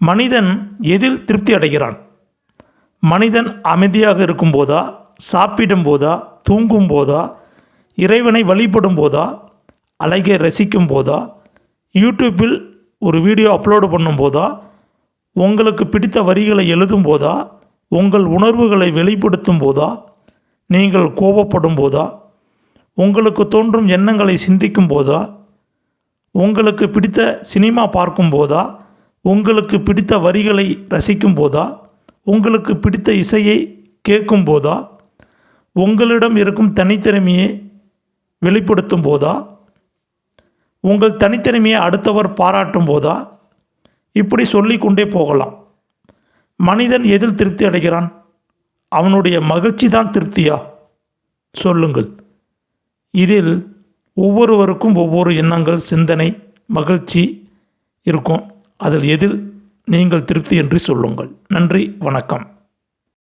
மனிதன் எதில் திருப்தி அடைகிறான்? மனிதன் அமைதியாக இருக்கும்போதா? சாப்பிடும் போதா தூங்கும் போதா இறைவனை வழிபடும் போதா அழகை ரசிக்கும் போதா யூடியூப்பில் ஒரு வீடியோ அப்லோடு பண்ணும் போதா உங்களுக்கு பிடித்த வரிகளை எழுதும் போதா உங்கள் உணர்வுகளை வெளிப்படுத்தும் போதா நீங்கள் கோபப்படும் போதா உங்களுக்கு தோன்றும் எண்ணங்களை சிந்திக்கும் போதா உங்களுக்கு பிடித்த சினிமா பார்க்கும் போதா உங்களுக்கு பிடித்த வரிகளை ரசிக்கும் போதா உங்களுக்கு பிடித்த இசையை கேட்கும் போதா உங்களிடம் இருக்கும் தனித்திறமையை வெளிப்படுத்தும் போதா உங்கள் தனித்திறமையை அடுத்தவர் பாராட்டும் போதா இப்படி சொல்லிக்கொண்டே போகலாம். மனிதன் எதில் திருப்தி அடைகிறான்? அவனுடைய மகிழ்ச்சி தான் திருப்தியா? சொல்லுங்கள். இதில் ஒவ்வொருவருக்கும் ஒவ்வொரு எண்ணங்கள் சிந்தனை மகிழ்ச்சி இருக்கும். அதில் எதில் நீங்கள் திருப்தி என்று சொல்லுங்கள். நன்றி வணக்கம்.